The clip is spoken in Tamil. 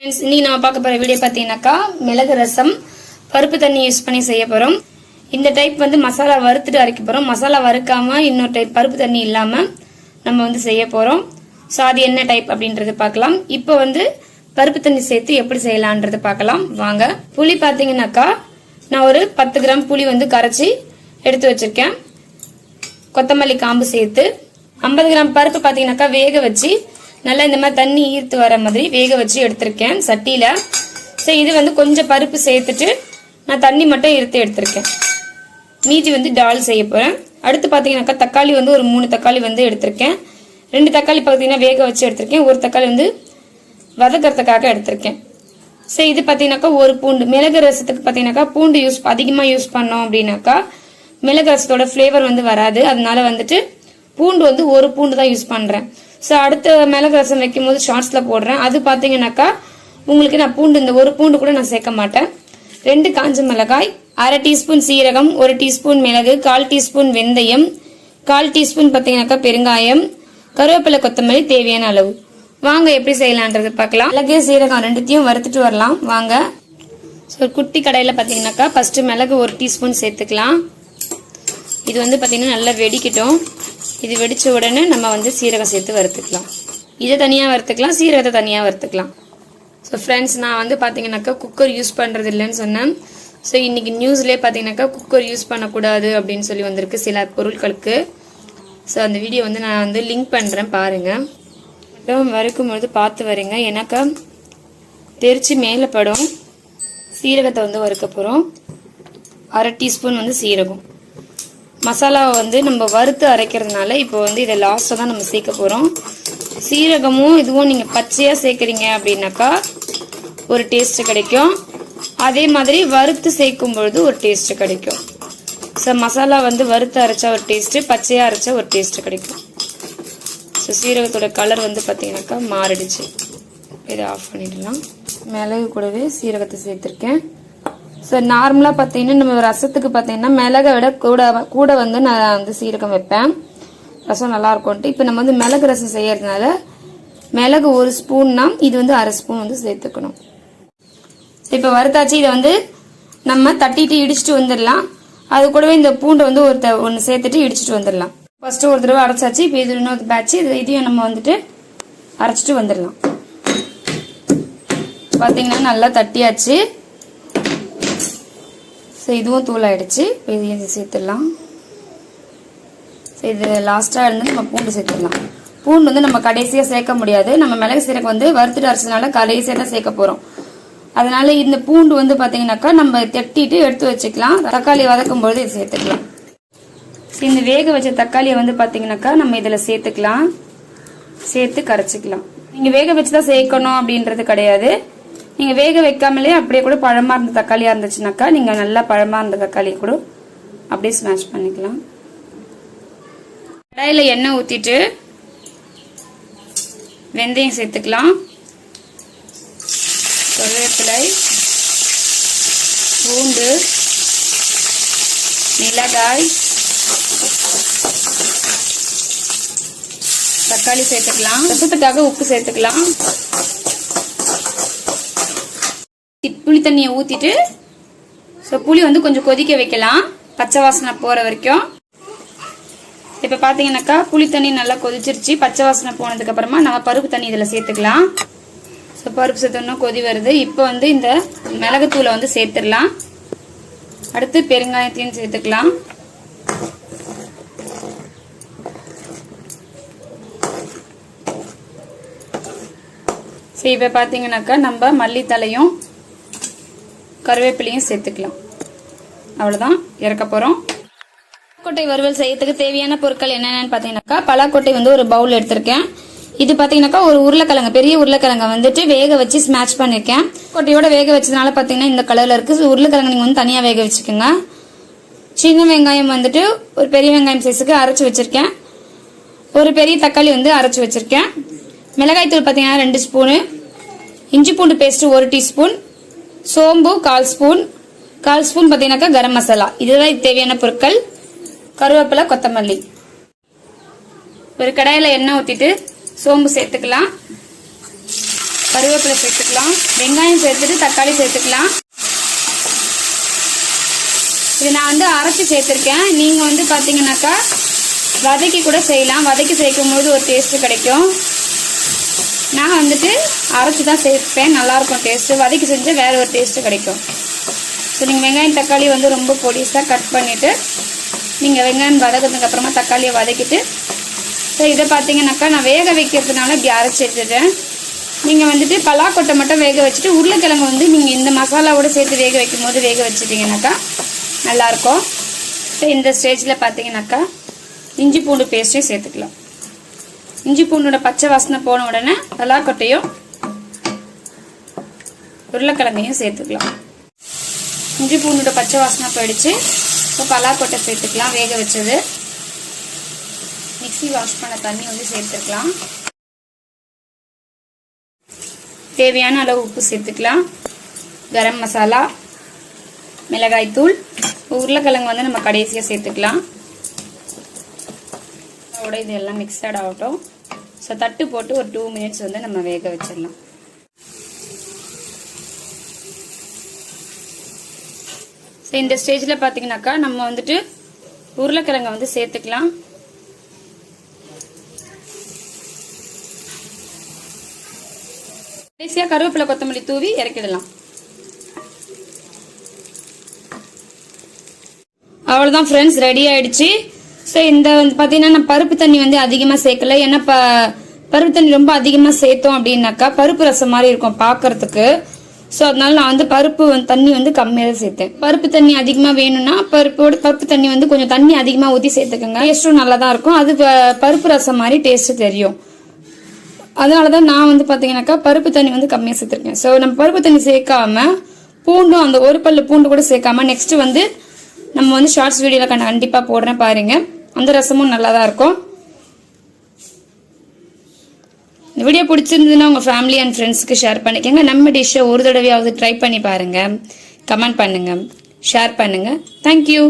Friends, இன்னைக்கு நம்ம பார்க்க போகிற வீடியோ பார்த்தீங்கன்னாக்கா மிளகு ரசம் பருப்பு தண்ணி யூஸ் பண்ணி செய்ய போகிறோம் இந்த டைப் வந்து மசாலா வறுத்துட்டு அரைக்க போகிறோம் மசாலா வறுக்காமல் இன்னொரு டைப் பருப்பு தண்ணி இல்லாமல் நம்ம வந்து செய்ய போகிறோம் ஸோ அது என்ன டைப் அப்படின்றது பார்க்கலாம். இப்போ வந்து பருப்பு தண்ணி சேர்த்து எப்படி செய்யலான்றது பார்க்கலாம். வாங்க. புளி பார்த்தீங்கன்னாக்கா நான் ஒரு பத்து கிராம் புளி வந்து கரைச்சி எடுத்து வச்சிருக்கேன். கொத்தமல்லி காம்பு சேர்த்து ஐம்பது கிராம் பருப்பு பார்த்தீங்கன்னாக்கா வேக வச்சு நல்லா இந்த மாதிரி தண்ணி ஈர்த்து வர மாதிரி வேக வச்சு எடுத்திருக்கேன் சட்டியில். ஸோ இது வந்து கொஞ்சம் பருப்பு சேர்த்துட்டு நான் தண்ணி மட்டும் ஈர்த்து எடுத்திருக்கேன். மீதி வந்து டால் செய்ய போகிறேன் அடுத்து பார்த்தீங்கன்னாக்கா தக்காளி வந்து ஒரு மூணு தக்காளி வந்து எடுத்திருக்கேன். ரெண்டு தக்காளி பார்த்தீங்கன்னா வேக வச்சு எடுத்திருக்கேன். ஒரு தக்காளி வந்து வதக்கிறதுக்காக எடுத்திருக்கேன். ஸோ இது பார்த்தீங்கன்னாக்கா ஒரு பூண்டு. மிளகு ரசத்துக்கு பார்த்தீங்கன்னாக்கா பூண்டு யூஸ் அதிகமாக யூஸ் பண்ணோம் அப்படின்னாக்கா மிளகு ரசத்தோட ஃப்ளேவர் வந்து வராது. அதனால வந்துட்டு பூண்டு வந்து ஒரு பூண்டு தான் யூஸ் பண்ணுறேன் ஸோ அடுத்த மிளகு ரசம் வைக்கும் போது ஷார்ட்ஸில் போடுறேன். அது பார்த்தீங்கன்னாக்கா உங்களுக்கு நான் பூண்டு இந்த ஒரு பூண்டு கூட நான் சேர்க்க மாட்டேன். ரெண்டு காஞ்ச மிளகாய் அரை டீஸ்பூன் சீரகம் ஒரு டீஸ்பூன் மிளகு கால் டீஸ்பூன் வெந்தயம் கால் டீஸ்பூன் பார்த்தீங்கன்னாக்கா பெருங்காயம் கருவேப்பிலை கொத்தமல்லி தேவையான அளவு. வாங்க எப்படி செய்யலான்றது பார்க்கலாம். மிளகு சீரகம் ரெண்டுத்தையும் வறுத்துட்டு வரலாம். வாங்க. ஸோ குட்டி கடையில் பார்த்தீங்கன்னாக்கா ஃபஸ்ட்டு மிளகு ஒரு டீஸ்பூன் சேர்த்துக்கலாம். இது வந்து பார்த்தீங்கன்னா நல்லா வெடிக்கட்டும். இது வெடித்த உடனே நம்ம வந்து சீரகம் சேர்த்து வறுத்துக்கலாம். இதை தனியாக வறுத்துக்கலாம் சீரகத்தை தனியாக வறுத்துக்கலாம். ஸோ ஃப்ரெண்ட்ஸ் நான் வந்து பார்த்தீங்கன்னாக்கா குக்கர் யூஸ் பண்ணுறது இல்லைன்னு சொன்னேன். ஸோ இன்றைக்கி நியூஸ்லேயே பார்த்தீங்கன்னாக்கா குக்கர் யூஸ் பண்ணக்கூடாது அப்படின்னு சொல்லி வந்திருக்கு சில பொருட்களுக்கு. ஸோ அந்த வீடியோ வந்து நான் வந்து லிங்க் பண்ணுறேன் பாருங்கள் மட்டும் வறுக்கும்பொழுது பார்த்து வரீங்க. ஏன்னாக்கா தெரிச்சு மேலே படும். சீரகத்தை வந்து வறுக்க போகிறோம் அரை டீஸ்பூன் வந்து சீரகம். மசாலாவை வந்து நம்ம வறுத்து அரைக்கிறதுனால இப்போ வந்து இதை லாஸ்ட்டாக தான் நம்ம சேர்க்க போகிறோம் சீரகமும் இதுவும் நீங்கள் பச்சையாக சேர்க்குறீங்க அப்படின்னாக்கா ஒரு டேஸ்ட்டு கிடைக்கும். அதே மாதிரி வறுத்து சேர்க்கும் பொழுது ஒரு டேஸ்ட்டு கிடைக்கும். ஸோ மசாலா வந்து வறுத்து அரைச்சா ஒரு டேஸ்ட்டு பச்சையாக அரைச்சா ஒரு டேஸ்ட்டு கிடைக்கும். ஸோ சீரகத்தோட கலர் வந்து பார்த்தீங்கன்னாக்கா மாறிடுச்சு. இதை ஆஃப் பண்ணிடலாம். மிளகு கூடவே சீரகத்தை சேர்த்துருக்கேன். ஸோ நார்மலாக பார்த்தீங்கன்னா நம்ம ரசத்துக்கு பார்த்தீங்கன்னா மிளகை விட கூட கூட வந்து நான் வந்து சீரகம் வைப்பேன். ரசம் நல்லாயிருக்கும்ட்டு. இப்போ நம்ம வந்து மிளகு ரசம் செய்யறதுனால மிளகு ஒரு ஸ்பூன்னா இது வந்து அரை ஸ்பூன் வந்து சேர்த்துக்கணும். இப்போ வறுத்தாச்சு இதை வந்து நம்ம தட்டிட்டு இடிச்சிட்டு வந்துடலாம். அது கூடவே இந்த பூண்டை வந்து ஒரு ஒன்று சேர்த்துட்டு இடிச்சிட்டு வந்துடலாம். ஃபஸ்ட்டு ஒரு தடவை அரைச்சாச்சு இப்போ இது இன்னொரு பேட்ச் இது இதையும் நம்ம வந்துட்டு அரைச்சிட்டு வந்துடலாம். பார்த்தீங்கன்னா நல்லா தட்டியாச்சு. ஸோ இதுவும் தூள் ஆகிடுச்சு இப்போ இதையும் சேர்த்துடலாம். ஸோ இது லாஸ்ட்டாக இருந்து நம்ம பூண்டு சேர்த்துடலாம். பூண்டு வந்து நம்ம கடைசியாக சேர்க்க முடியாது. நம்ம மிளகு சீரகம் வந்து வறுத்துட்டு அரைச்சதுனால கடைசியாக தான் சேர்க்க போகிறோம் அதனால இந்த பூண்டு வந்து பார்த்தீங்கன்னாக்கா நம்ம தட்டிட்டு எடுத்து வச்சுக்கலாம். தக்காளி வதக்கும் பொழுது இது சேர்த்துக்கலாம். இந்த வேக வச்ச தக்காளியை வந்து பார்த்தீங்கன்னாக்கா நம்ம இதில் சேர்த்துக்கலாம். சேர்த்து கரைச்சிக்கலாம். நீங்கள் வேக வச்சு தான் சேர்க்கணும் அப்படின்றது கிடையாது. நீங்கள் வேக வைக்காமலே அப்படியே கூட பழமாக இருந்த தக்காளியாக இருந்துச்சுனாக்கா நீங்கள் நல்லா பழமாக இருந்த தக்காளியை கூட அப்படியே ஸ்மாஷ் பண்ணிக்கலாம். கடாயில் எண்ணெய் ஊற்றிட்டு வெந்தயம் சேர்த்துக்கலாம். கருவேப்பிலை பூண்டு மிளகாய் தக்காளி சேர்த்துக்கலாம். ரசத்துக்காக உப்பு சேர்த்துக்கலாம். புளி தண்ணியை ஊற்றிட்டு ஸோ புளி வந்து கொஞ்சம் கொதிக்க வைக்கலாம். பச்சை வாசனை போகிற வரைக்கும். இப்போ பார்த்தீங்கன்னாக்கா புளி தண்ணி நல்லா கொதிச்சிருச்சு. பச்சை வாசனை போனதுக்கு அப்புறமா நம்ம பருப்பு தண்ணி இதில் சேர்த்துக்கலாம். ஸோ பருப்பு சேர்த்தோன்னா கொதி வருது. இப்போ வந்து இந்த மிளகுத்தூளை வந்து சேர்த்துடலாம். அடுத்து பெருங்காயத்தையும் சேர்த்துக்கலாம். சரி இப்போ பார்த்தீங்கன்னாக்கா நம்ம மல்லித்தலையும் கருவேப்பிலையும் சேர்த்துக்கலாம். அவ்வளோதான் இறக்க போகிறோம் பலாக்கொட்டை வறுவல் செய்யறதுக்கு தேவையான பொருட்கள் என்னென்னு பார்த்தீங்கன்னாக்கா பலாக்கொட்டை வந்து ஒரு பவுல் எடுத்திருக்கேன். இது பார்த்தீங்கன்னாக்கா ஒரு உருளைக்கிழங்கு பெரிய உருளைக்கிழங்க வந்துட்டு வேக வச்சு ஸ்மாஷ் பண்ணியிருக்கேன் கொட்டையோட வேக வச்சதுனால பார்த்தீங்கன்னா இந்த கலரில் இருக்குது உருளைக்கிழங்கு நீங்கள் வந்து தனியாக வேக வச்சுக்கோங்க. சின்ன வெங்காயம் வந்துட்டு ஒரு பெரிய வெங்காயம் சைஸுக்கு அரைச்சி வச்சுருக்கேன். ஒரு பெரிய தக்காளி வந்து அரைச்சி வச்சுருக்கேன். மிளகாய்த்தூள் பார்த்தீங்கன்னா ரெண்டு ஸ்பூனு இஞ்சி பூண்டு பேஸ்ட்டு ஒரு டீஸ்பூன் சோம்பு கால் ஸ்பூன். கால் ஸ்பூன் பார்த்தீங்கன்னாக்கா கரம் மசாலா. இதுதான் தேவையான பொருட்கள். கருவேப்பிலை கொத்தமல்லி. ஒரு கடாயில் எண்ணெய் ஊற்றிட்டு சோம்பு சேர்த்துக்கலாம். கருவேப்பிலை சேர்த்துக்கலாம். வெங்காயம் சேர்த்துட்டு தக்காளி சேர்த்துக்கலாம். இது நான் வந்து அரைச்சி சேர்த்துருக்கேன். நீங்கள் வந்து பார்த்தீங்கன்னாக்கா வதக்கி கூட செய்யலாம். வதக்கி சேர்க்கும் போது ஒரு டேஸ்ட்டு கிடைக்கும். நான் வந்துட்டு அரைச்சி தான் சேர்ப்பேன். நல்லாயிருக்கும் டேஸ்ட்டு வதக்கி செஞ்சால் வேறு ஒரு டேஸ்ட்டு கிடைக்கும். ஸோ நீங்கள் வெங்காயம் தக்காளி வந்து ரொம்ப பொடிசாக கட் பண்ணிவிட்டு நீங்கள் வெங்காயம் வதக்கிறதுக்கு அப்புறமா தக்காளியை வதக்கிட்டு ஸோ இதை பார்த்தீங்கன்னாக்கா நான் வேக வைக்கிறதுனால இப்படி அரைச்சி எடுத்துட்டேன். நீங்கள் வந்துட்டு பலாக்கொட்டை மட்டும் வேக வச்சுட்டு உருளைக்கிழங்கு வந்து நீங்கள் இந்த மசாலாவோட சேர்த்து வேக வைக்கும் போது வேக வச்சுட்டிங்கனாக்கா நல்லாயிருக்கும். ஸோ இந்த ஸ்டேஜில் பார்த்தீங்கன்னாக்கா இஞ்சி பூண்டு பேஸ்ட்டையும் சேர்த்துக்கலாம். இஞ்சி பூண்டோட பச்சை வாசனை போன உடனே பலாக்கொட்டையும் உருளைக்கிழங்கையும் சேர்த்துக்கலாம். இஞ்சி பூண்டோட பச்சை வாசனை போயிடுச்சு. இப்போ பலாக்கொட்டை சேர்த்துக்கலாம் வேக வச்சது. மிக்ஸி வாஷ் பண்ண தண்ணி வந்து சேர்த்துக்கலாம். தேவையான அளவு உப்பு சேர்த்துக்கலாம். கரம் மசாலா மிளகாய்த்தூள் உருளைக்கிழங்கு வந்து நம்ம கடைசியாக சேர்த்துக்கலாம். அதோட இது எல்லாம் மிக்சட் ஆகட்டும். ஸோ தட்டு போட்டு ஒரு டூ மினிட்ஸ் வந்து நம்ம வேக வச்சிடலாம். ஸோ இந்த ஸ்டேஜில் பார்த்தீங்கன்னாக்கா நம்ம வந்துட்டு உருளைக்கிழங்கை வந்து சேர்த்துக்கலாம். கடைசியாக கருவேப்பிலை கொத்தமல்லி தூவி இறக்கிடலாம். அவ்வளோதான் ஃப்ரெண்ட்ஸ் ரெடி ஆயிடுச்சு. ஸோ இந்த வந்து பார்த்தீங்கன்னா நான் பருப்பு தண்ணி வந்து அதிகமாக சேர்க்கல. ஏன்னா ப பருப்பு தண்ணி ரொம்ப அதிகமாக சேர்த்தோம் அப்படின்னாக்கா பருப்பு ரசம் மாதிரி இருக்கும் பார்க்கறதுக்கு ஸோ அதனால நான் வந்து பருப்பு தண்ணி வந்து கம்மியாக தான் சேர்த்தேன். பருப்பு தண்ணி அதிகமாக வேணும்னா பருப்போட பருப்பு தண்ணி வந்து கொஞ்சம் தண்ணி அதிகமாக ஊற்றி சேர்த்துக்கோங்க. டேஸ்ட்டும் நல்லா தான் இருக்கும். அது பருப்பு ரசம் மாதிரி டேஸ்ட்டு தெரியும். அதனால தான் நான் வந்து பார்த்தீங்கன்னாக்கா பருப்பு தண்ணி வந்து கம்மியாக சேர்த்துருக்கேன். ஸோ நம்ம பருப்பு தண்ணி சேர்க்காம பூண்டும் அந்த ஒரு பல்லு பூண்டு கூட சேர்க்காம நெக்ஸ்ட் வந்து நம்ம வந்து ஷார்ட்ஸ் வீடியோவில் கண்டிப்பாக போடுறேன் பாருங்கள் அந்த ரசமும் நல்லா தான் இருக்கும். இந்த வீடியோ பிடிச்சிருந்ததுன்னா உங்கள் ஃபேமிலி அண்ட் ஃப்ரெண்ட்ஸ்க்கு ஷேர் பண்ணிக்கோங்க. நம்ம டிஷ்ஷை ஒரு தடவையாவது ட்ரை பண்ணி பாருங்கள் கமெண்ட் பண்ணுங்கள் ஷேர் பண்ணுங்கள் தேங்க்யூ